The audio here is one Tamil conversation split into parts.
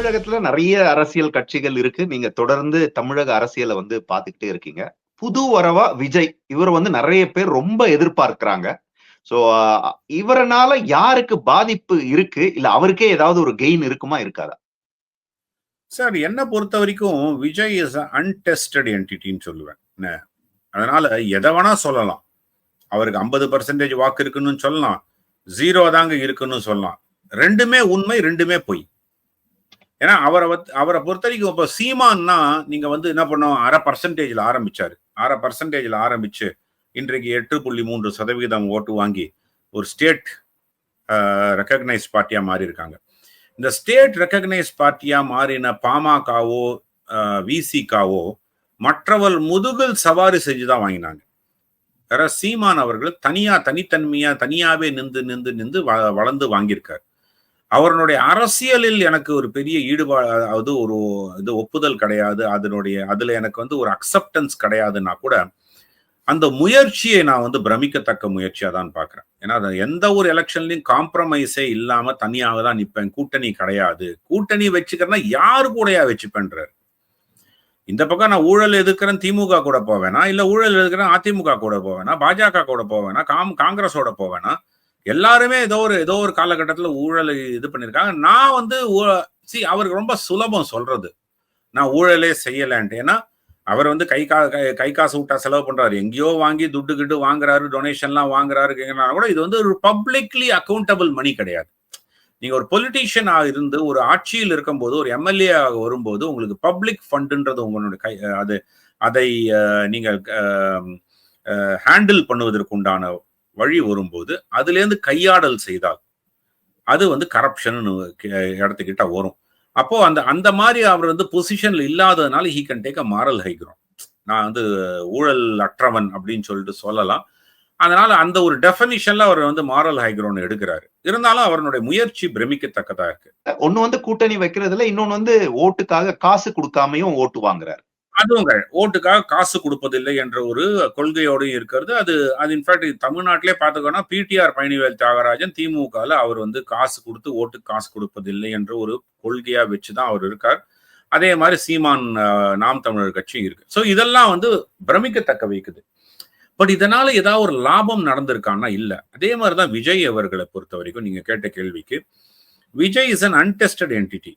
தமிழகத்துல நிறைய அரசியல் கட்சிகள் இருக்கு. நீங்க தொடர்ந்து தமிழக அரசியலை வந்து பாத்துக்கிட்டே இருக்கீங்க. புது வரவா விஜய்? இவர் வந்து நிறைய பேர் ரொம்ப எதிர்பார்க்கிறாங்க. சோ இவரனால யாருக்கு பாதிப்பு இருக்கு? இல்ல அவருக்கே ஏதாவது ஒரு கெயின் இருக்குமா இருக்காதா? சார் என்ன பொறுத்த வரைக்கும் விஜய் இஸ் அன்டெஸ்டட் என்டிட்டின்னு சொல்லுவேன். அதனால எதை வேணா சொல்லலாம். அவருக்கு ஐம்பது பர்சன்டேஜ் வாக்கு இருக்குன்னு சொல்லலாம். ஜீரோ தாங்க இருக்குன்னு சொல்லலாம். ரெண்டுமே உண்மை ரெண்டுமே பொய். ஏன்னா அவரை வந்து அவரை பொறுத்த வரைக்கும் இப்போ சீமான்னா நீங்க வந்து என்ன பண்ணோம் அரை பர்சன்டேஜ்ல ஆரம்பிச்சாரு. அரை பர்சன்டேஜ்ல ஆரம்பிச்சு இன்றைக்கு எட்டு புள்ளி மூன்று சதவீதம் ஓட்டு வாங்கி ஒரு ஸ்டேட் ரெக்கக்னைஸ் பார்ட்டியா மாறி இருக்காங்க இந்த ஸ்டேட் ரெக்கக்னைஸ் பார்ட்டியா மாறின பாமகவோ விசிகாவோ மற்றவர் முதுகில் சவாரி செஞ்சு தான் வாங்கினாங்க. வேற சீமான் அவர்கள் தனியா தனித்தன்மையா தனியாவே நின்று நின்று நின்று வளர்ந்து வாங்கியிருக்காரு. அவருடைய அரசியலில் எனக்கு ஒரு பெரிய ஈடுபாடு அதாவது ஒரு இது ஒப்புதல் கிடையாது. அதனுடைய அதுல எனக்கு வந்து ஒரு அக்செப்டன்ஸ் கிடையாதுன்னா கூட அந்த முயற்சியை நான் வந்து பிரமிக்கத்தக்க முயற்சியா தான் பாக்குறேன் ஏன்னா எந்த ஒரு எலெக்ஷன்லயும் காம்ப்ரமைஸே இல்லாம தனியாக தான் நிற்பேன். கூட்டணி கிடையாது. கூட்டணி வச்சுக்கிறேன்னா யாரு கூடயா வச்சுப்பேன்றாரு? இந்த பக்கம் நான் ஊழல் எதிர்க்கிறேன் திமுக கூட போவேனா? இல்ல ஊழல் எதிர்க்கிறேன் அதிமுக கூட போவேனா? பாஜக கூட போவேனா? காம் காங்கிரஸோட போவேனா? எல்லாருமே ஏதோ ஒரு ஏதோ ஒரு காலகட்டத்தில் ஊழல் இது பண்ணியிருக்காங்க நான் வந்து சி அவருக்கு ரொம்ப சுலபம் சொல்றது. நான் ஊழலே செய்யலான்ட்டு. ஏன்னா அவர் வந்து கை கா கை காசு விட்டா செலவு பண்றாரு. எங்கேயோ வாங்கி துட்டு கிட்டு வாங்குறாரு டொனேஷன்லாம் வாங்குறாரு கூட இது வந்து ஒரு பப்ளிக்லி அக்கௌண்டபிள் மணி கிடையாது. நீங்க ஒரு பொலிட்டீஷியனாக இருந்து ஒரு ஆட்சியில் இருக்கும்போது ஒரு எம்எல்ஏ வரும்போது உங்களுக்கு பப்ளிக் ஃபண்டுன்றது உங்களுடைய கை அது அதை நீங்கள் ஹேண்டில் பண்ணுவதற்கு உண்டான வழி வரும்போது அதுலேருந்து கையாடல் செய்தால் அது வந்து கரப்ஷன் இடத்துக்கிட்ட வரும். அப்போ அந்த அந்த மாதிரி அவர் வந்து பொசிஷன்ல இல்லாததுனால he can take a moral high ground நான் வந்து ஊழல் அற்றவன் அப்படின்னு சொல்லிட்டு சொல்லலாம். அதனால அந்த ஒரு டெஃபனிஷன்ல அவர் வந்து மாரல் ஹைக்ரோன் எடுக்கிறாரு. இருந்தாலும் அவருடைய முயற்சி பிரமிக்கத்தக்கதா இருக்கு. ஒன்னு வந்து கூட்டணி வைக்கிறதுல இன்னொன்னு வந்து ஓட்டுக்காக காசு கொடுக்காமையும் ஓட்டு வாங்குறாரு. அதுவுங்க ஓட்டுக்காக காசு கொடுப்பதில்லை என்ற ஒரு கொள்கையோடையும் இருக்கிறது. அது அது இன்ஃபேக்ட் தமிழ்நாட்டிலே பார்த்துக்கோன்னா பிடிஆர் பழனிவேல் தியாகராஜன் திமுகல அவர் வந்து காசு கொடுத்து ஓட்டு காசு கொடுப்பதில்லை என்ற ஒரு கொள்கையா வச்சுதான் அவர் இருக்கார். அதே மாதிரி சீமான் நாம் தமிழர் கட்சி இருக்கு. ஸோ இதெல்லாம் வந்து பிரமிக்கத்தக்க வைக்குது. பட் இதனால ஏதாவது ஒரு லாபம் நடந்திருக்கான்னா இல்லை. அதே மாதிரிதான் விஜய் அவர்களை பொறுத்த வரைக்கும் நீங்க கேட்ட கேள்விக்கு Vijay is an untested entity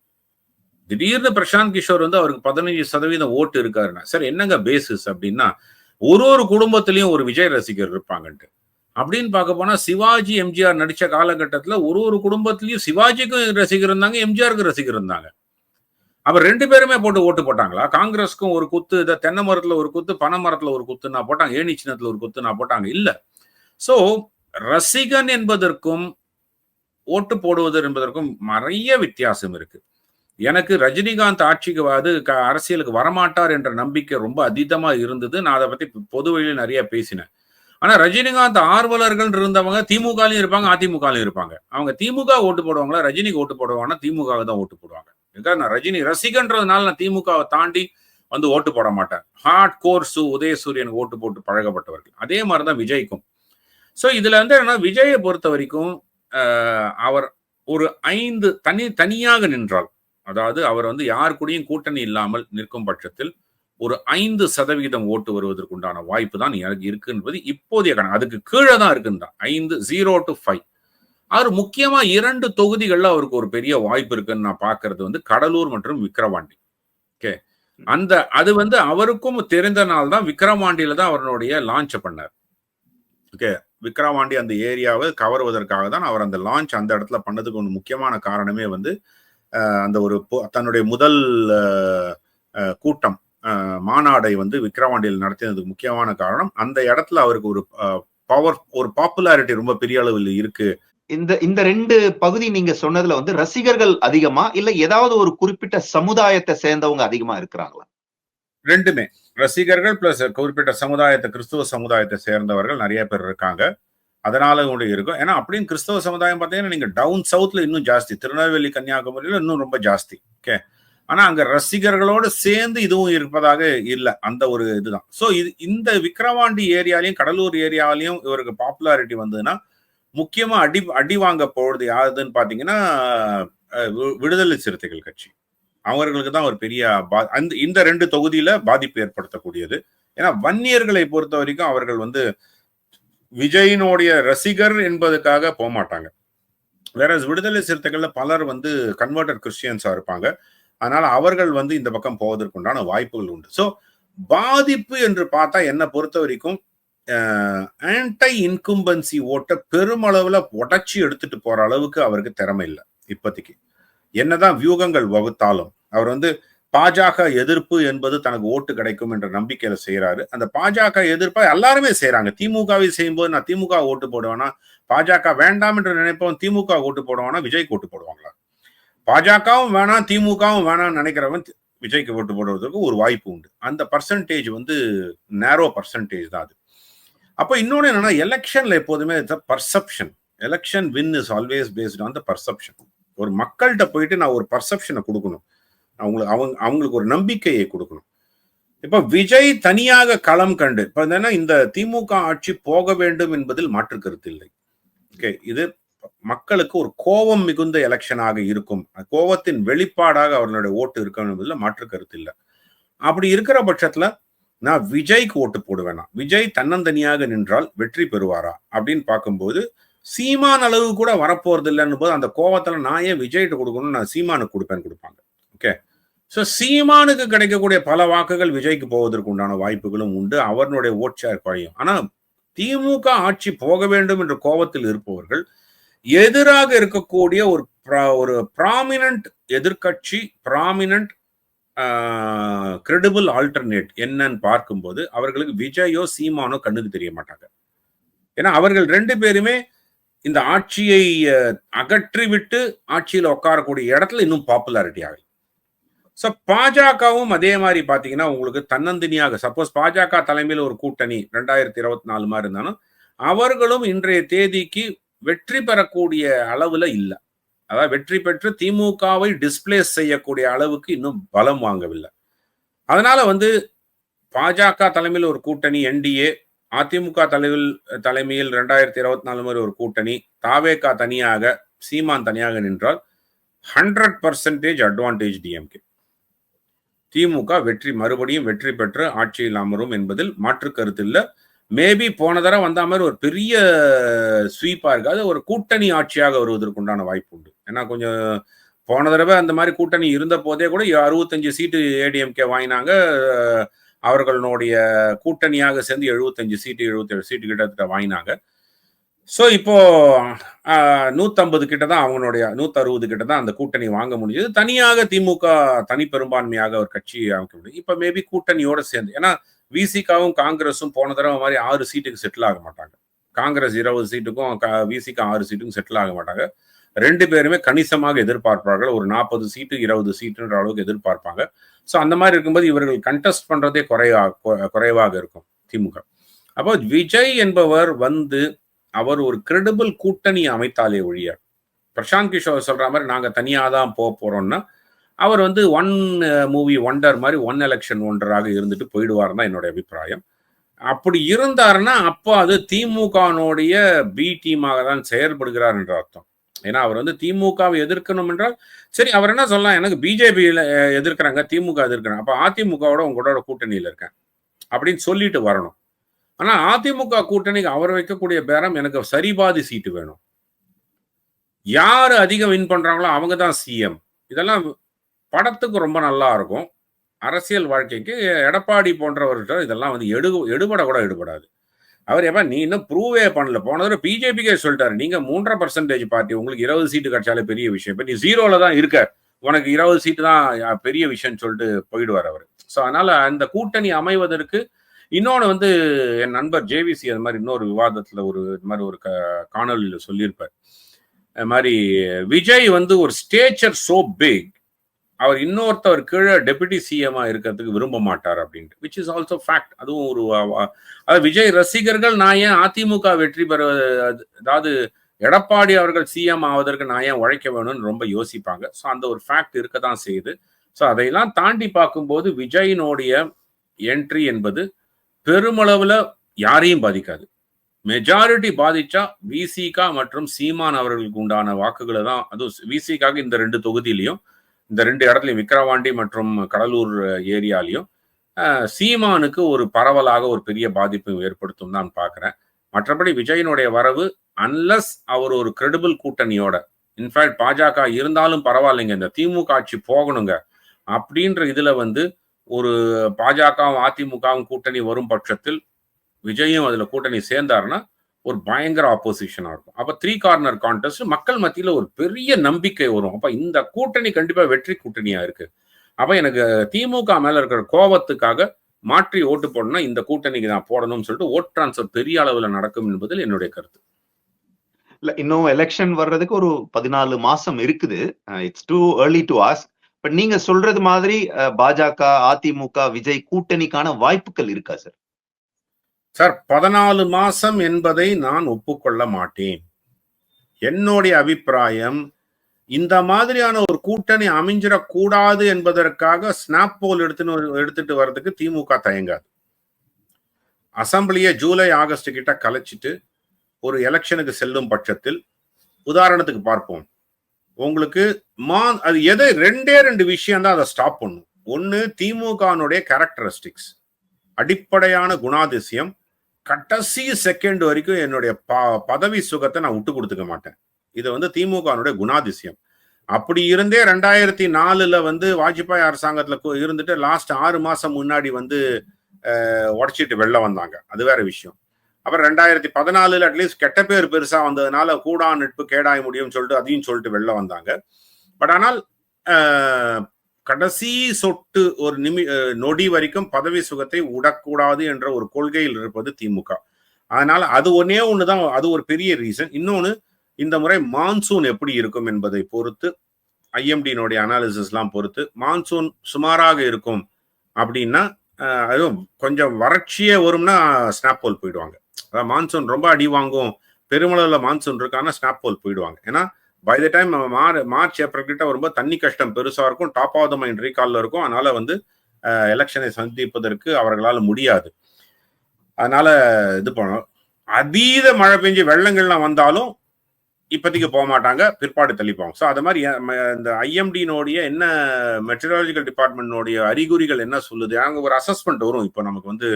திடீர்னு பிரசாந்த் கிஷோர் வந்து அவருக்கு பதினஞ்சு சதவீதம் ஓட்டு இருக்காருன்னா சார் என்னங்க பேசிஸ் அப்படின்னா ஒரு ஒரு குடும்பத்திலையும் ஒரு விஜய் ரசிகர் இருப்பாங்கன்ட்டு. அப்படின்னு பார்க்க போனா சிவாஜி எம்ஜிஆர் நடிச்ச காலகட்டத்தில் ஒரு ஒரு குடும்பத்திலையும் சிவாஜிக்கும் ரசிகர் இருந்தாங்க எம்ஜிஆருக்கும் ரசிகர் இருந்தாங்க. அவர் ரெண்டு பேருமே போட்டு ஓட்டு போட்டாங்களா? காங்கிரஸ்க்கும் ஒரு குத்து இதை தென்னை மரத்துல ஒரு குத்து பனை மரத்துல ஒரு குத்து நான் போட்டாங்க ஏணி சின்னத்துல ஒரு குத்து நான் போட்டாங்க. இல்ல. சோ ரசிகன் என்பதற்கும் ஓட்டு போடுவது என்பதற்கும் நிறைய வித்தியாசம் இருக்கு. எனக்கு ரஜினிகாந்த் ஆட்சிக்கு அது அரசியலுக்கு வரமாட்டார் என்ற நம்பிக்கை ரொம்ப அதீதமா இருந்தது. நான் அதை பத்தி பொது வழியில் நிறைய பேசினேன். ஆனா ரஜினிகாந்த் ஆர்வலர்கள் இருந்தவங்க திமுகலையும் இருப்பாங்க அதிமுகலையும் இருப்பாங்க. அவங்க திமுக ஓட்டு போடுவாங்களா ரஜினிக்கு ஓட்டு போடுவாங்கன்னா திமுக தான் ஓட்டு போடுவாங்க. நான் ரஜினி ரசிகன்றதுனால நான் திமுகவை தாண்டி வந்து ஓட்டு போட மாட்டேன். ஹார்ட் கோர்ஸு உதயசூரியனுக்கு ஓட்டு போட்டு பழகப்பட்டவர்கள். அதே மாதிரிதான் விஜய்க்கும். ஸோ இதுல வந்து என்னன்னா விஜயை பொறுத்த வரைக்கும் அவர் ஒரு ஐந்து தனி தனியாக நின்றால் அதாவது அவர் வந்து யார் கூடயும் கூட்டணி இல்லாமல் நிற்கும் பட்சத்தில் ஒரு ஐந்து சதவிகிதம் ஓட்டு வருவதற்கு உண்டான வாய்ப்பு தான் எனக்கு இருக்கு என்பது இப்போதைய கணக்கு. அதுக்கு கீழே தான் இருக்குன்னு ஐந்து ஜீரோ டு ஃபைவ் அவர் முக்கியமா இரண்டு தொகுதிகளில் அவருக்கு ஒரு பெரிய வாய்ப்பு இருக்குன்னு நான் பாக்குறது வந்து கடலூர் மற்றும் விக்கிரவாண்டி. ஓகே? அந்த அது வந்து அவருக்கும் தெரிந்த நாள் தான் விக்கிரவாண்டியில தான் அவருடைய லான்ச் பண்ணார். ஓகே? விக்கிரவாண்டி அந்த ஏரியாவை கவருவதற்காக தான் அவர் அந்த லான்ச் அந்த இடத்துல பண்ணதுக்கு ஒன்று முக்கியமான காரணமே வந்து அந்த ஒரு தன்னுடைய முதல் கூட்டம் மாநாடை வந்து விக்கிரவாண்டியில் நடத்தினதுக்கு முக்கியமான காரணம் அந்த இடத்துல அவருக்கு ஒரு பவர் ஒரு பாப்புலாரிட்டி ரொம்ப பெரிய அளவில் இருக்கு. இந்த இந்த ரெண்டு பகுதி நீங்க சொன்னதுல வந்து ரசிகர்கள் அதிகமா இல்ல ஏதாவது ஒரு குறிப்பிட்ட சமுதாயத்தை சேர்ந்தவங்க அதிகமா இருக்கிறாங்களா? ரெண்டுமே. ரசிகர்கள் பிளஸ் குறிப்பிட்ட சமுதாயத்தை கிறிஸ்துவ சமுதாயத்தை சேர்ந்தவர்கள் நிறைய பேர் இருக்காங்க. அதனால கூட இருக்கும். ஏன்னா அப்படின்னு கிறிஸ்தவ சமுதாயம் பார்த்தீங்கன்னா நீங்க டவுன் சவுத்ல இன்னும் ஜாஸ்தி. திருநெல்வேலி கன்னியாகுமரியில இன்னும் ரொம்ப ஜாஸ்தி. ஓகே ஆனா அங்க ரசிகர்களோடு சேர்ந்து இதுவும் இருப்பதாக இல்லை. அந்த ஒரு இதுதான். ஸோ இது இந்த விக்கிரவாண்டி ஏரியாலையும் கடலூர் ஏரியாலையும் இவருக்கு பாப்புலாரிட்டி வந்ததுன்னா முக்கியமா அடி அடி வாங்க போறது யாருதுன்னு பாத்தீங்கன்னா விடுதலை சிறுத்தைகள் கட்சி. அவர்களுக்கு தான் ஒரு பெரிய பா- அந்த இந்த ரெண்டு தொகுதியில பாதிப்பு ஏற்படுத்தக்கூடியது. ஏன்னா வன்னியர்களை பொறுத்த வரைக்கும் அவர்கள் வந்து விஜயினுடைய ரசிகர் என்பதுக்காக போக மாட்டாங்க வேற விடுதலை சிறுத்தைகள்ல பலர் வந்து கன்வெர்டட் கிறிஸ்டியன்ஸா இருப்பாங்க. அதனால அவர்கள் வந்து இந்த பக்கம் போவதற்கு உண்டான வாய்ப்புகள் உண்டு. ஸோ பாதிப்பு என்று பார்த்தா என்னை பொறுத்த வரைக்கும் ஆன்டை இன்கும்பன்சி ஓட்டை பெருமளவுல உடச்சி எடுத்துட்டு போற அளவுக்கு அவருக்கு திறமை இல்லை இப்போதைக்கு. என்னதான் வியூகங்கள் வகுத்தாலும் அவர் வந்து பாஜக எதிர்ப்பு என்பது தனக்கு ஓட்டு கிடைக்கும் என்ற நம்பிக்கையில செய்யறாரு அந்த பாஜக எதிர்ப்பை எல்லாருமே செய்யறாங்க திமுகவை செய்யும்போது நான் திமுக ஓட்டு போடுவேனா? பாஜக வேண்டாம் என்று நினைப்பவன் திமுக ஓட்டு போடுவானா? விஜய்க்கு ஓட்டு போடுவாங்களா? பாஜகவும் வேணாம் திமுகவும் வேணாம்னு நினைக்கிறவன் விஜய்க்கு ஓட்டு போடுவதற்கு ஒரு வாய்ப்பு உண்டு. அந்த பர்சன்டேஜ் வந்து நேரோ பர்சன்டேஜ் தான் அது. அப்போ இன்னொன்று என்னன்னா எலெக்ஷன்ல எப்போதுமே perception election win is always based on the perception ஒரு மக்கள்கிட்ட போயிட்டு நான் ஒரு பர்செப்ஷனை கொடுக்கணும். அவங்களுக்கு அவங்க அவங்களுக்கு ஒரு நம்பிக்கையை கொடுக்கணும். இப்ப விஜய் தனியாக களம் கண்டு இப்ப என்னன்னா இந்த திமுக ஆட்சி போக வேண்டும் என்பதில் மாற்று கருத்து இல்லை. ஓகே இது மக்களுக்கு ஒரு கோபம் மிகுந்த எலெக்ஷனாக இருக்கும். கோபத்தின் வெளிப்பாடாக அவர்களுடைய ஓட்டு இருக்கும் என்பதில் மாற்று கருத்து இல்லை. அப்படி இருக்கிற பட்சத்துல நான் விஜய்க்கு ஓட்டு போடுவேனா? விஜய் தன்னந்தனியாக நின்றால் வெற்றி பெறுவாரா? அப்படின்னு பார்க்கும்போது சீமான் அளவு கூட வரப்போறது இல்லைன்னு போது அந்த கோவத்துல நான் ஏன் விஜய்கிட்ட கொடுக்கணும் நான் சீமானுக்கு கொடுப்பேன்னு கொடுப்பாங்க. ஸோ சீமானுக்கு கிடைக்கக்கூடிய பல வாக்குகள் விஜய்க்கு போவதற்கு உண்டான வாய்ப்புகளும் உண்டு. அவர்களுடைய ஓட் ஷேர் குறையும். ஆனால் திமுக ஆட்சி போக வேண்டும் என்ற கோபத்தில் இருப்பவர்கள் எதிராக இருக்கக்கூடிய ஒரு ஒரு ப்ராமினன்ட் எதிர்க்கட்சி ப்ராமினன்ட் கிரெடிபிள் ஆல்டர்னேட் என்னன்னு பார்க்கும்போது அவர்களுக்கு விஜயோ சீமானோ கண்ணுக்கு தெரிய மாட்டாங்க. ஏன்னா அவர்கள் ரெண்டு பேருமே இந்த ஆட்சியை அகற்றிவிட்டு ஆட்சியில் உட்காரக்கூடிய இடத்துல இன்னும் பாப்புலாரிட்டி ஆகும் ஸோ பாஜகவும் அதே மாதிரி பார்த்தீங்கன்னா உங்களுக்கு தன்னந்தனியாக சப்போஸ் பாஜக தலைமையில் ஒரு கூட்டணி ரெண்டாயிரத்தி இருபத்தி நாலு மாதிரி இருந்தாலும் அவர்களும் இன்றைய தேதிக்கு வெற்றி பெறக்கூடிய அளவுல இல்லை. அதாவது வெற்றி பெற்று திமுகவை டிஸ்பிளேஸ் செய்யக்கூடிய அளவுக்கு இன்னும் பலம் வாங்கவில்லை. அதனால வந்து பாஜக தலைமையில் ஒரு கூட்டணி என்டிஏ அதிமுக தலைவில் தலைமையில் ரெண்டாயிரத்தி இருபத்தி நாலு மாதிரி ஒரு கூட்டணி தாவேகா தனியாக சீமான் தனியாக நின்றால் hundred percentage advantage DMK DMK வெற்றி மறுபடியும் வெற்றி பெற்று ஆட்சியில் அமரும் என்பதில் மாற்று கருத்து இல்லை. மேபி போன தடவை வந்த மாதிரி ஒரு பெரிய ஸ்வீப்பா இருக்காது. ஒரு கூட்டணி ஆட்சியாக வருவதற்குண்டான வாய்ப்பு உண்டு. ஏன்னா கொஞ்சம் போன தடவை அந்த மாதிரி கூட்டணி இருந்த போதே கூட அறுபத்தஞ்சு சீட்டு ஏடிஎம்கே வாங்கினாங்க. அவர்களுடைய கூட்டணியாக சேர்ந்து எழுபத்தஞ்சு சீட்டு எழுபத்தேழு சீட்டு கிட்டத்தட்ட வாங்கினாங்க. ஸோ இப்போ நூற்றம்பது கிட்ட தான் அவங்களுடைய நூற்றறுபது கிட்ட தான் அந்த கூட்டணி வாங்க முடிஞ்சது தனியாக திமுக தனி பெரும்பான்மையாக ஒரு கட்சி அமைக்க முடியும். இப்போ மேபி கூட்டணியோட சேர்ந்து ஏன்னா விசிகாவும் காங்கிரஸும் போன தடவை மாதிரி ஆறு சீட்டுக்கு செட்டில் ஆக மாட்டாங்க. காங்கிரஸ் இருபது சீட்டுக்கும் விசிகா ஆறு சீட்டுக்கும் செட்டில் ஆக மாட்டாங்க. ரெண்டு பேருமே கணிசமாக எதிர்பார்ப்பார்கள். ஒரு நாற்பது சீட்டு இருபது சீட்டுன்ற அளவுக்கு எதிர்பார்ப்பாங்க. ஸோ அந்த மாதிரி இருக்கும்போது இவர்கள் கண்டெஸ்ட் பண்ணுறதே குறைவாக குறைவாக இருக்கும் திமுக. அப்போ விஜய் என்பவர் வந்து அவர் ஒரு கிரெடிபிள் கூட்டணி அமைத்தாலே ஒழிய பிரசாந்த் கிஷோர் சொல்ற மாதிரி நாங்க தனியாக தான் போக போறோம்னா அவர் வந்து ஒன் மூவி ஒண்டர் மாதிரி ஒன் எலெக்ஷன் ஒண்டராக இருந்துட்டு போயிடுவார் தான் என்னுடைய அபிப்பிராயம். அப்படி இருந்தாருன்னா அப்போ அது திமுகனுடைய பி டீமாக தான் செயல்படுகிறார் என்ற அர்த்தம். ஏன்னா அவர் வந்து திமுகவை எதிர்க்கணும் என்றால் சரி அவர் என்ன சொல்லலாம்? எனக்கு பிஜேபியில எதிர்க்கிறாங்க திமுக எதிர்க்கிறாங்க. அப்ப அதிமுகவோட உங்களோட கூட்டணியில இருக்கேன். அப்படின்னு சொல்லிட்டு வரணும். ஆனா அதிமுக கூட்டணிக்கு அவர் வைக்கக்கூடிய பேரம் எனக்கு சரிபாதி சீட்டு வேணும். யாரு அதிகம் வின் பண்றாங்களோ அவங்க தான் சிஎம் இதெல்லாம் படத்துக்கு ரொம்ப நல்லா இருக்கும். அரசியல் வாழ்க்கைக்கு எடப்பாடி போன்றவர்கிட்ட இதெல்லாம் வந்து எடு எடுபட கூட எடுபடாது. அவர் எப்ப நீ இன்னும் ப்ரூவே பண்ணல. போன தடவை பிஜேபிக்கே சொல்லிட்டாரு நீங்க மூன்றரை பர்சன்டேஜ் பார்ட்டி உங்களுக்கு இருபது சீட்டு கிடைச்சாலே பெரிய விஷயம். இப்ப நீ ஜீரோல தான் இருக்க. உனக்கு இருபது சீட்டு தான் பெரிய விஷயம்னு சொல்லிட்டு போயிடுவார் அவர். ஸோ அதனால அந்த கூட்டணி அமைவதற்கு இன்னொன்று வந்து என் நண்பர் ஜேவிசி அது மாதிரி இன்னொரு விவாதத்தில் ஒரு இது மாதிரி ஒரு க- காணொலியில் சொல்லியிருப்பார். அது மாதிரி விஜய் வந்து ஒரு ஸ்டேச்சர் சோ பிக் அவர் இன்னொருத்தவர் கீழே டெபுட்டி சிஎம்மாக இருக்கிறதுக்கு விரும்ப மாட்டார் அப்படின்ட்டு. விச் இஸ் ஆல்சோ ஃபேக்ட் அதுவும் ஒரு அதாவது விஜய் ரசிகர்கள் நான் ஏன் அதிமுக வெற்றி பெற அதாவது எடப்பாடி அவர்கள் சிஎம் ஆவதற்கு நான் ஏன் உழைக்க வேணும்னு ரொம்ப யோசிப்பாங்க. ஸோ அந்த ஒரு ஃபேக்ட் இருக்க தான் செய்யுது. ஸோ அதையெல்லாம் தாண்டி பார்க்கும்போது விஜயினுடைய என்ட்ரி என்பது பெருமளவுல யாரையும் பாதிக்காது. மெஜாரிட்டி பாதிச்சா விசிகா மற்றும் சீமான் அவர்களுக்கு உண்டான வாக்குகளை தான் அதுவும் விசிகாக்கு இந்த ரெண்டு தொகுதியிலையும் இந்த ரெண்டு இடத்துலையும் விக்கிரவாண்டி மற்றும் கடலூர் ஏரியாலையும் சீமானுக்கு ஒரு பரவலாக ஒரு பெரிய பாதிப்பு ஏற்படுத்தும் தான் பார்க்குறேன். மற்றபடி விஜயனுடைய வரவு அன்லஸ் அவர் ஒரு கிரெடிபிள் கூட்டணியோட இன்ஃபேக்ட் பாஜக இருந்தாலும் பரவாயில்லைங்க இந்த திமுக ஆட்சி போகணுங்க அப்படின்ற இதுல வந்து ஒரு பாஜகவும் அதிமுகவும் கூட்டணி வரும் பட்சத்தில் விஜயும் அதில் கூட்டணி சேர்ந்தாருன்னா ஒரு பயங்கர ஆப்போசிஷனாக இருக்கும். அப்போ த்ரீ கார்னர் கான்டெஸ்ட் மக்கள் மத்தியில் ஒரு பெரிய நம்பிக்கை வரும். அப்போ இந்த கூட்டணி கண்டிப்பாக வெற்றி கூட்டணியாக இருக்கு. அப்போ எனக்கு திமுக மேலே இருக்கிற கோபத்துக்காக மாற்றி ஓட்டு போடணும்னா இந்த கூட்டணிக்கு நான் போடணும்னு சொல்லிட்டு ஓட் டிரான்ஸ்ஃபர் பெரிய அளவில் நடக்கும் என்பதில் என்னுடைய கருத்து. இல்ல இன்னும் எலெக்ஷன் வர்றதுக்கு ஒரு பதினாலு மாசம் இருக்குது. It's too early to ask but நீங்க சொல்றது மாதிரி பாஜக அதிமுக விஜய் கூட்டணிக்கான வாய்ப்புகள் இருக்கா சார்? சார் பதினாலு மாசம் என்பதை நான் ஒப்புக்கொள்ள மாட்டேன். என்னுடைய அபிப்பிராயம் இந்த மாதிரியான ஒரு கூட்டணி அமைஞ்சிடக்கூடாது என்பதற்காக ஸ்னாப் போல் எடுத்துன்னு எடுத்துட்டு வர்றதுக்கு திமுக தயங்காது. அசம்பிளியை ஜூலை ஆகஸ்ட் கிட்ட கலைச்சிட்டு ஒரு எலெக்ஷனுக்கு செல்லும் பட்சத்தில் உதாரணத்துக்கு பார்ப்போம். உங்களுக்கு மா அது எதை ரெண்டே ரெண்டு விஷயம் தான் அதை ஸ்டாப் பண்ணும். ஒன்று திமுகனுடைய கேரக்டரிஸ்டிக்ஸ் அடிப்படையான குணாதிசயம். கடைசி செகண்ட் வரைக்கும் என்னுடைய ப- பதவி சுகத்தை நான் விட்டு கொடுத்துக்க மாட்டேன். இது வந்து திமுகனுடைய குணாதிசயம். அப்படி இருந்தே ரெண்டாயிரத்தி நாலுல வந்து வாஜ்பாய் அரசாங்கத்துல இருந்துட்டு லாஸ்ட் ஆறு மாசம் முன்னாடி வந்து உடச்சிட்டு உடைச்சிட்டு வெளில வந்தாங்க. அது வேற விஷயம். அப்புறம் ரெண்டாயிரத்தி பதினாலுல அட்லீஸ்ட் கெட்ட பேர் பெருசா வந்ததுனால கூடா நட்பு கேடாய முடியும்னு சொல்லிட்டு அதையும் சொல்லிட்டு வெளில வந்தாங்க. பட் ஆனால் கடைசி சொட்டு ஒரு நிமி நொடி வரைக்கும் பதவி சுகத்தை விடக்கூடாது என்ற ஒரு கொள்கையில் இருப்பது திமுக. அதனால அது ஒன்னே ஒண்ணுதான் அது ஒரு பெரிய ரீசன் இன்னொன்னு இந்த முறை மான்சூன் எப்படி இருக்கும் என்பதை பொறுத்து ஐஎம்டியினுடைய அனாலிசிஸ்லாம் பொறுத்து மான்சூன் சுமாராக இருக்கும் அப்படின்னா அதுவும் கொஞ்சம் வறட்சியே வரும்னா ஸ்னாப் போல் போயிடுவாங்க. மான்சூன் ரொம்ப அடி வாங்கும். பெருமளவில் மான்சூன் இருக்கான ஸ்னாப் போல் போயிடுவாங்க. ஏன்னா by the time March April கிட்ட வரும்போது தண்ணி கஷ்டம் பெருசாக இருக்கும் டாப் ஆஃப் த மைண்ட் ரீகாலில் இருக்கும். அதனால வந்து எலெக்ஷனை சந்திப்பதற்கு அவர்களால் முடியாது. அதனால இது பண்ணணும். அதீத மழை பெஞ்சு வெள்ளங்கள்லாம் வந்தாலும் இப்போதைக்கு போக மாட்டாங்க பிற்பாடு தள்ளிப்பாங்க. ஸோ அது மாதிரி இந்த ஐஎம்டினுடைய என்ன மெட்ரலாஜிக்கல் டிபார்ட்மெண்ட்னுடைய அறிகுறிகள் என்ன சொல்லுது? அங்கே ஒரு அசஸ்மெண்ட் வரும். இப்போ நமக்கு வந்து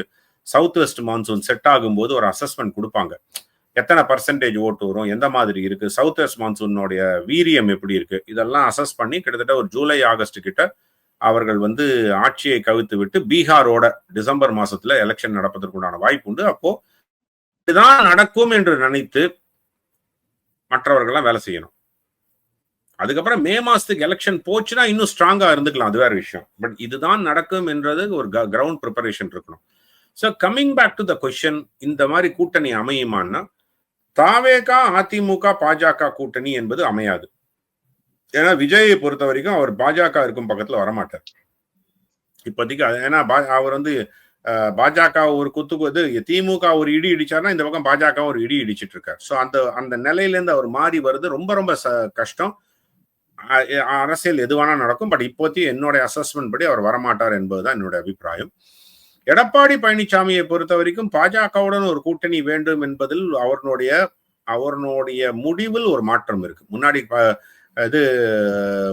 சவுத் வெஸ்ட் மான்சூன் செட் ஆகும்போது ஒரு அசஸ்மெண்ட் கொடுப்பாங்க. எத்தனை பர்சன்டேஜ் ஓட்டு வரும் எந்த மாதிரி இருக்கு சவுத் வெஸ்ட் மான்சூனுடைய வீரியம் எப்படி இருக்கு இதெல்லாம் அசஸ் பண்ணி கிட்டத்தட்ட ஒரு ஜூலை ஆகஸ்ட் கிட்ட அவர்கள் வந்து ஆட்சியை கவித்து விட்டு பீகாரோட டிசம்பர் மாசத்துல எலெக்ஷன் நடப்பதற்குண்டான வாய்ப்பு உண்டு. அப்போ இதுதான் நடக்கும் என்று நினைத்து மற்றவர்கள்லாம் வேலை செய்யணும். அதுக்கப்புறம் மே மாசத்துக்கு எலெக்ஷன் போச்சுன்னா இன்னும் ஸ்ட்ராங்கா இருந்துக்கலாம் அது வேற விஷயம். பட் இதுதான் நடக்கும் என்றது ஒரு கிரவுண்ட் ப்ரிப்பரேஷன் இருக்கணும். So coming back to the question இந்த மாதிரி கூட்டணி அமையுமான்னா தாவேகா அதிமுக பாஜக கூட்டணி என்பது அமையாது. ஏன்னா விஜயை பொறுத்த வரைக்கும் அவர் பாஜக இருக்கும் பக்கத்துல வரமாட்டார். இப்போதைக்கு அது- ஏன்னா பா- அவர் வந்து பாஜக ஒரு குத்து இது திமுக ஒரு இடி இடிச்சாருன்னா இந்த பக்கம் பாஜக ஒரு இடி இடிச்சிட்டு இருக்காரு ஸோ அந்த அந்த நிலையிலேருந்து அவர் மாறி வருது ரொம்ப ரொம்ப ச- கஷ்டம். அரசியல் எது வேணா நடக்கும் பட் இப்போதைக்கு என்னுடைய அசஸ்மெண்ட் படி அவர் வரமாட்டார் என்பதுதான் என்னுடைய அபிப்பிராயம். எடப்பாடி பழனிசாமியை பொறுத்த வரைக்கும் பாஜகவுடன் ஒரு கூட்டணி வேண்டும் என்பதில் அவர்களுடைய அவர்களுடைய முடிவில் ஒரு மாற்றம் இருக்கு. முன்னாடி ப- இது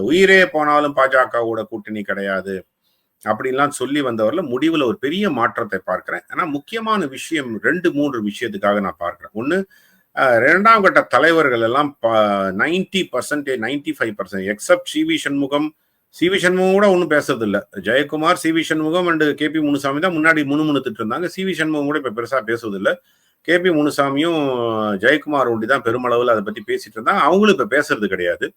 உயிரே போனாலும் பாஜகவோட கூட்டணி கிடையாது அப்படின்லாம் சொல்லி வந்தவரில் முடிவில் ஒரு பெரிய மாற்றத்தை பார்க்கிறேன். ஆனால் முக்கியமான விஷயம் ரெண்டு மூன்று விஷயத்துக்காக நான் பார்க்குறேன். ஒன்று இரண்டாம் கட்ட தலைவர்கள் எல்லாம் ninety percentage ninety five percent except C V Shanmugam C V Shanmugam கூட ஒன்றும் பேசுறது Jayakumar C V Shanmugam and K P Munusamy தான் முன்னாடி முணுமுணுத்துட்டு இருந்தாங்க. சி வி சண்முகம் கூட இப்போ பெருசாக பேசுவதில்லை. கே பி முனுசாமியும் ஜெயக்குமார் ஒண்டி தான் பெருமளவில் அதை பற்றி பேசிட்டு இருந்தாங்க. அவங்களும் இப்போ பேசுறது கிடையாது.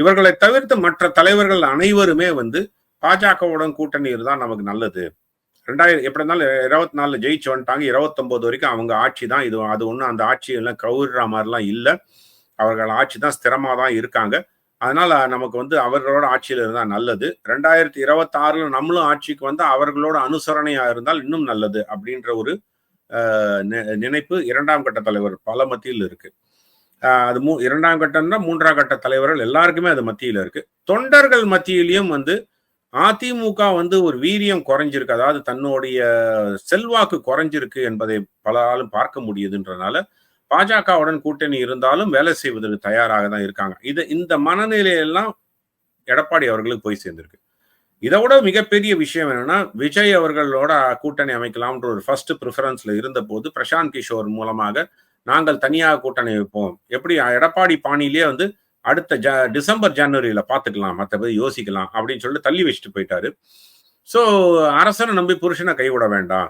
இவர்களை தவிர்த்து மற்ற தலைவர்கள் அனைவருமே வந்து பாஜகவுடன் கூட்டணி இருந்தால் நமக்கு நல்லது. ரெண்டாயிரம் எப்படி இருந்தாலும் இருபத்தி நாலு ஜெயிச்சு வந்துட்டாங்க. இருபத்தொம்போது வரைக்கும் அவங்க ஆட்சி தான் இது அது ஒன்றும் அந்த ஆட்சி எல்லாம் கவுர்ற மாதிரிலாம் இல்லை. அவர்கள் ஆட்சி தான் ஸ்திரமாக தான் இருக்காங்க. அதனால நமக்கு வந்து அவர்களோட ஆட்சியில் இருந்தால் நல்லது. ரெண்டாயிரத்தி இருபத்தி ஆறுல நம்மளும் ஆட்சிக்கு வந்து அவர்களோட அனுசரணையா இருந்தால் இன்னும் நல்லது அப்படின்ற ஒரு நினைப்பு இரண்டாம் கட்ட தலைவர் பல மத்தியில் இருக்கு. அது மூ இரண்டாம் கட்டம்னா மூன்றாம் கட்ட தலைவர்கள் எல்லாருக்குமே அது மத்தியில் இருக்கு. தொண்டர்கள் மத்தியிலையும் வந்து அதிமுக வந்து ஒரு வீரியம் குறைஞ்சிருக்கு. அதாவது தன்னுடைய செல்வாக்கு குறைஞ்சிருக்கு என்பதை பலராலும் பார்க்க முடியுதுன்றனால பாஜகவுடன் கூட்டணி இருந்தாலும் வேலை செய்வதற்கு தயாராக தான் இருக்காங்க. இது இந்த மனநிலையெல்லாம் எடப்பாடி அவர்களுக்கு போய் சேர்ந்திருக்கு. இதை விட மிகப்பெரிய விஷயம் என்னன்னா விஜய் அவர்களோட கூட்டணி அமைக்கலாம்ன்ற ஒரு ஃபர்ஸ்ட் ப்ரிஃபரன்ஸ்ல இருந்த போது பிரசாந்த் கிஷோர் மூலமாக நாங்கள் தனியாக கூட்டணி வைப்போம். எப்படி எடப்பாடி பாணியிலேயே வந்து அடுத்த ஜ டிசம்பர் ஜனவரியில பாத்துக்கலாம் மற்றபடி யோசிக்கலாம் அப்படின்னு சொல்லிட்டு தள்ளி வச்சுட்டு போயிட்டாரு. ஸோ அரசனை நம்பி புருஷனை கைவிட வேண்டாம்.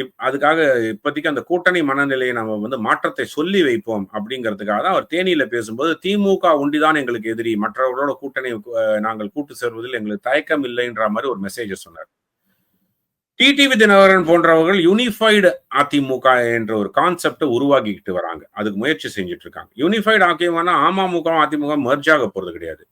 இப் அதுக்காக இப்போதைக்கு அந்த கூட்டணி மனநிலையை நம்ம வந்து மாற்றத்தை சொல்லி வைப்போம் அப்படிங்கிறதுக்காக தான் அவர் தேனியில் பேசும்போது திமுக ஒண்டிதான் எங்களுக்கு எதிரி. மற்றவர்களோட கூட்டணி நாங்கள் கூட்டு சேர்வதில் எங்களுக்கு தயக்கம் இல்லைன்ற மாதிரி ஒரு மெசேஜை சொன்னார். டிடிவி தினகரன் போன்றவர்கள் யூனிஃபைடு அதிமுக என்ற ஒரு கான்செப்டை உருவாக்கிக்கிட்டு வராங்க. அதுக்கு முயற்சி செஞ்சுட்டு இருக்காங்க. யூனிஃபைடு அதிமுகனா அமமுக அதிமுக மர்ஜ் ஆக போறது கிடையாது.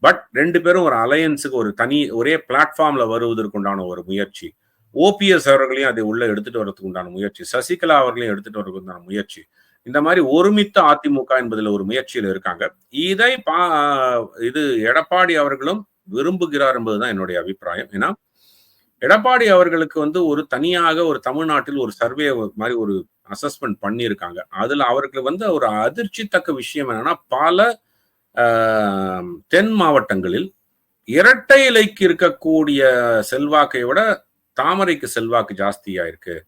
பட் ரெண்டு பேரும் ஒரு அலையன்ஸுக்கு ஒரு தனி ஒரே பிளாட்ஃபார்ம்ல வருவதற்குண்டான ஒரு முயற்சி. ஓபிஎஸ் அவர்களையும் அதை உள்ள எடுத்துட்டு வரதுக்கு உண்டான முயற்சி. சசிகலா அவர்களையும் எடுத்துட்டு வரதுக்கு உண்டான முயற்சி. இந்த மாதிரி ஒருமித்த அதிமுக என்பதில் ஒரு முயற்சியில் இருக்காங்க. இதை பா இது எடப்பாடி அவர்களும் விரும்புகிறார் என்பதுதான் என்னுடைய அபிப்பிராயம். ஏன்னா எடப்பாடி அவர்களுக்கு வந்து ஒரு தனியாக ஒரு தமிழ்நாட்டில் ஒரு சர்வே மாதிரி ஒரு அசஸ்மெண்ட் பண்ணியிருக்காங்க. அதுல அவர்களுக்கு வந்து ஒரு அதிர்ச்சி தக்க விஷயம் என்னன்னா பல தென் மாவட்டங்களில் இரட்டை இலைக்கு இருக்கக்கூடிய செல்வாக்கை விட தாமரைக்கு செல்வாக்கு ஜாஸ்தியா இருக்கு.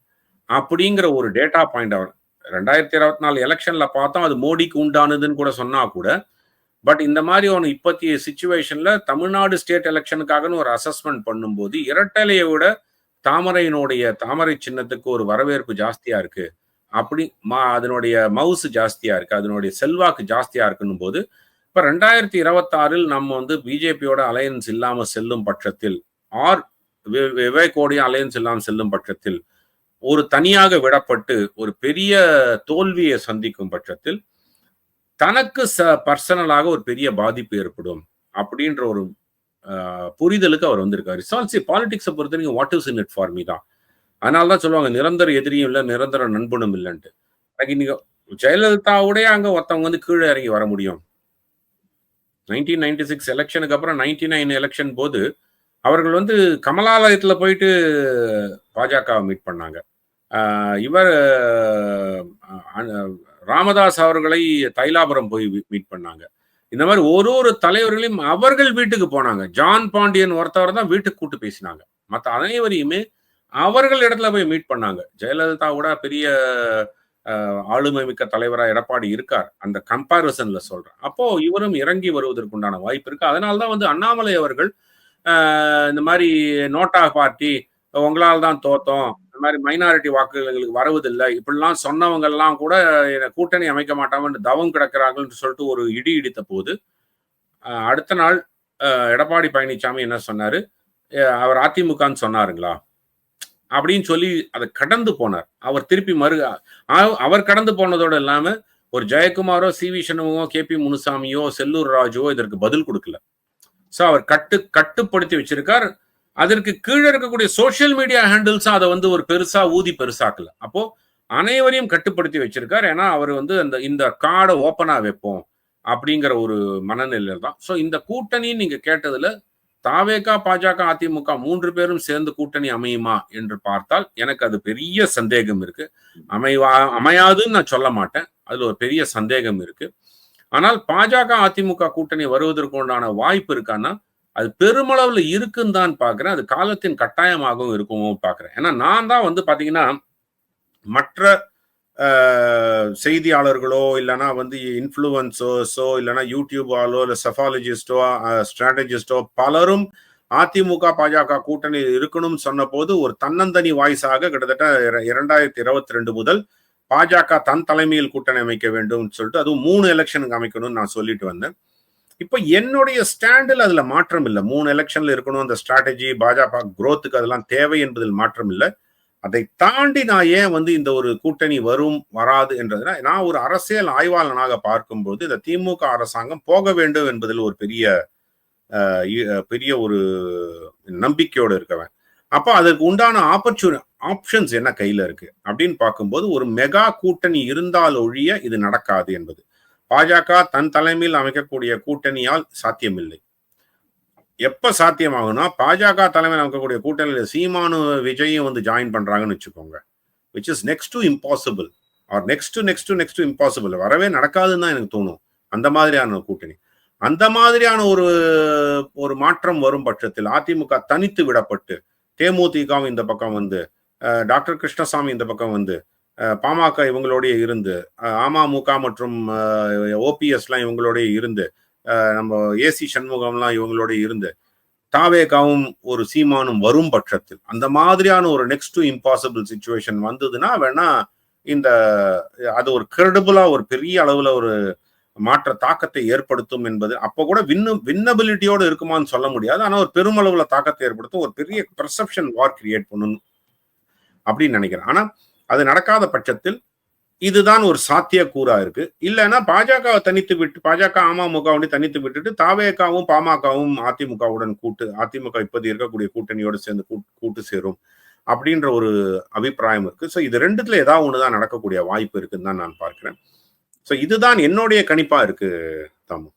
அப்படிங்கிற ஒரு டேட்டா பாயிண்ட் அவர் ரெண்டாயிரத்தி இருபத்தி நாலு எலெக்ஷன்ல பார்த்தோம் அது மோடிக்கு உண்டானதுன்னு கூட சொன்னா கூட பட் இந்த மாதிரி ஒன்று இப்பத்திய சுச்சுவேஷன்ல தமிழ்நாடு ஸ்டேட் எலெக்ஷனுக்காகன்னு ஒரு அசஸ்மெண்ட் பண்ணும்போது இரட்டலையை விட தாமரையினுடைய தாமரை சின்னத்துக்கு ஒரு வரவேற்பு ஜாஸ்தியா இருக்கு. அப்படி மா அதனுடைய மவுஸ் ஜாஸ்தியா இருக்கு அதனுடைய செல்வாக்கு ஜாஸ்தியா இருக்குன்னும் போது இப்ப ரெண்டாயிரத்தி இருபத்தாறில் நம்ம வந்து பிஜேபியோட அலையன்ஸ் இல்லாம செல்லும் பட்சத்தில் ஆர் விவேகோடைய அலையன்ஸ் எல்லாம் செல்லும் பட்சத்தில் ஒரு தனியாக விடப்பட்டு ஒரு பெரிய தோல்வியை சந்திக்கும் பட்சத்தில் தனக்கு ச பர்சனலாக ஒரு பெரிய பாதிப்பு ஏற்படும் அப்படின்ற ஒரு ஆஹ், புரிதலுக்கு அவர் வந்திருக்காரு. சால்சி பாலிடிக்ஸை பொறுத்த வரைக்கும் what is in it for me தான். அதனால தான் சொல்லுவாங்க நிரந்தர எதிரியும் இல்லை நிரந்தர நண்பனும் இல்லைன்ட்டு. எனக்கு இன்னைக்கு ஜெயலலிதாவுடைய அங்க ஒருத்தவங்க வந்து கீழே இறங்கி வர முடியும். நைன்டீன் நைன்டி சிக்ஸ் எலெக்ஷனுக்கு அப்புறம் நைன்டி நைன் எலெக்ஷன் போது அவர்கள் வந்து கமலாலயத்துல போயிட்டு பாஜகவை மீட் பண்ணாங்க. இவர் ராமதாஸ் அவர்களை தைலாபுரம் போய் மீட் பண்ணாங்க. இந்த மாதிரி ஒரு ஒரு தலைவர்களையும் அவர்கள் வீட்டுக்கு போனாங்க. ஜான் பாண்டியன் ஒருத்தவர் தான் வீட்டுக்கு கூட்டு பேசினாங்க. மற்ற அனைவரையுமே அவர்கள் இடத்துல போய் மீட் பண்ணாங்க. ஜெயலலிதா கூட பெரிய ஆளுமை மிக்க தலைவராக எடப்பாடி இருக்கார். அந்த கம்பாரிசன்ல சொல்றேன். அப்போ இவரும் இறங்கி வருவதற்குண்டான வாய்ப்பு இருக்கு. அதனால தான் வந்து அண்ணாமலை அவர்கள் இந்த மாதிரி நோட்டா பார்ட்டி உங்களால் தான் தோத்தோம் இந்த மாதிரி மைனாரிட்டி வாக்குகள் எங்களுக்கு வருவதில்லை இப்படிலாம் சொன்னவங்க எல்லாம் கூட என்னை கூட்டணி அமைக்க மாட்டாங்கன்னு தவம் கிடக்கிறாங்கன்னு சொல்லிட்டு ஒரு இடி இடித்த போது அடுத்த நாள் எடப்பாடி பழனிசாமி என்ன சொன்னாரு? அவர் அதிமுகன்னு சொன்னாருங்களா? அப்படின்னு சொல்லி அதை கடந்து போனார். அவர் திருப்பி மறு அவர் கடந்து போனதோடு இல்லாம ஒரு ஜெயக்குமாரோ சி வி சண்முகமோ கே பி முனுசாமியோ செல்லூர் ராஜுவோ இதற்கு பதில் கொடுக்கல. ஸோ அவர் கட்டு கட்டுப்படுத்தி வச்சிருக்கார். அதற்கு கீழே இருக்கக்கூடிய சோஷியல் மீடியா ஹேண்டில்ஸும் அதை வந்து ஒரு பெருசா ஊதி பெருசாக்கல. அப்போ அனைவரையும் கட்டுப்படுத்தி வச்சிருக்கார். ஏன்னா அவர் வந்து அந்த இந்த கார்டை ஓப்பனா வைப்போம் அப்படிங்கிற ஒரு மனநிலையில தான். ஸோ இந்த கூட்டணி நீங்க கேட்டதுல தாவேகா பாஜக அதிமுக மூன்று பேரும் சேர்ந்து கூட்டணி அமையுமா என்று பார்த்தால் எனக்கு அது பெரிய சந்தேகம் இருக்கு. அமைவா அமையாதுன்னு நான் சொல்ல மாட்டேன். அதுல ஒரு பெரிய சந்தேகம் இருக்கு. ஆனால் பாஜக அதிமுக கூட்டணி வருவதற்கு உண்டான வாய்ப்பு இருக்கான்னா அது பெருமளவுல இருக்குன்னு தான் பாக்குறேன். அது காலத்தின் கட்டாயமாகவும் இருக்கும் பாக்குறேன். ஏன்னா நான் தான் வந்து பாத்தீங்கன்னா மற்ற செய்தியாளர்களோ இல்லைன்னா வந்து இன்ஃப்ளூயன்சர்ஸோ இல்லைன்னா யூடியூபாலோ இல்லை செஃபாலஜிஸ்டோ ஸ்ட்ராட்டஜிஸ்டோ பலரும் அதிமுக பாஜக கூட்டணி இருக்கணும்னு சொன்ன போது ஒரு தன்னந்தனி வாய்ஸாக கிட்டத்தட்ட இரண்டாயிரத்தி இருபத்தி ரெண்டு முதல் பாஜக தன் தலைமையில் கூட்டணி அமைக்க வேண்டும் சொல்லிட்டு அதுவும் மூணு எலெக்ஷனுக்கு அமைக்கணும்னு நான் சொல்லிட்டு வந்தேன். இப்போ என்னுடைய ஸ்டாண்டில் அதுல மாற்றம் இல்லை. மூணு எலெக்ஷன்ல இருக்கணும் அந்த ஸ்ட்ராட்டஜி பாஜக குரோத்துக்கு அதெல்லாம் தேவை என்பதில் மாற்றம் இல்லை. அதை தாண்டி நான் ஏன் வந்து இந்த ஒரு கூட்டணி வரும் வராது என்றதுனா நான் ஒரு அரசியல் ஆய்வாளனாக பார்க்கும்போது இந்த திமுக அரசாங்கம் போக வேண்டும் என்பதில் ஒரு பெரிய பெரிய ஒரு நம்பிக்கையோடு இருக்கவன். அப்போ அதற்கு உண்டான ஆப்பர்ச்சுனி ஆப்ஷன்ஸ் என்ன கையில இருக்கு? அப்படின்னு பார்க்கும்போது ஒரு மெகா கூட்டணி இருந்தால் ஒழிய இது நடக்காது என்பது. பாஜக தன் தலைமையில் அமைக்கக்கூடிய கூட்டணியால் சாத்தியமில்லை. எப்ப சாத்தியமாகும்னா பாஜக தலைமையில் அமைக்கக்கூடிய கூட்டணியில் சீமானு விஜயும் வந்து ஜாயின் பண்றாங்கன்னு வச்சுக்கோங்க. Which is next to impossible or next next next impossible வரவே நடக்காதுன்னு தான் எனக்கு தோணும். அந்த மாதிரியான ஒரு கூட்டணி. அந்த மாதிரியான ஒரு ஒரு மாற்றம் வரும் பட்சத்தில் அதிமுக தனித்து விடப்பட்டு தேமுதிகவும் இந்த பக்கம் வந்து டாக்டர் கிருஷ்ணசாமி இந்த பக்கம் வந்து பாமக இவங்களோடய இருந்து அமமுக மற்றும் ஓபிஎஸ்லாம் இவங்களோடய இருந்து நம்ம ஏசி சண்முகம்லாம் இவங்களோட இருந்து தாவேகாவும் ஒரு சீமானும் வரும் பட்சத்தில் அந்த மாதிரியான ஒரு நெக்ஸ்ட் டு இம்பாசிபிள் சுச்சுவேஷன் வந்ததுன்னா வேணா இந்த அது ஒரு கிரெடிபிளா ஒரு பெரிய அளவுல ஒரு மாற்ற தாக்கத்தை ஏற்படுத்தும் என்பது அப்ப கூட வின்னு வின்னபிலிட்டியோடு இருக்குமான்னு சொல்ல முடியாது. ஆனா ஒரு பெருமளவுல தாக்கத்தை ஏற்படுத்தும். ஒரு பெரிய பெர்செப்ஷன் வார் கிரியேட் பண்ணணும் அப்படின்னு நினைக்கிறேன். ஆனா அது நடக்காத பட்சத்தில் இதுதான் ஒரு சாத்திய கூறா இருக்கு. இல்லைன்னா பாஜகவை தனித்து விட்டு பாஜக அமமுகவுடைய தனித்து விட்டுட்டு தாவேகாவும் பாமகவும் அதிமுகவுடன் கூட்டு அதிமுக இப்போது இருக்கக்கூடிய கூட்டணியோடு சேர்ந்து கூட்டு சேரும் அப்படின்ற ஒரு அபிப்பிராயம் இருக்கு. ஸோ இது ரெண்டுத்துல ஏதாவது ஒண்ணுதான் நடக்கக்கூடிய வாய்ப்பு இருக்குன்னு தான் நான் பார்க்கிறேன். ஸோ இதுதான் என்னுடைய கணிப்பா இருக்கு தாமு.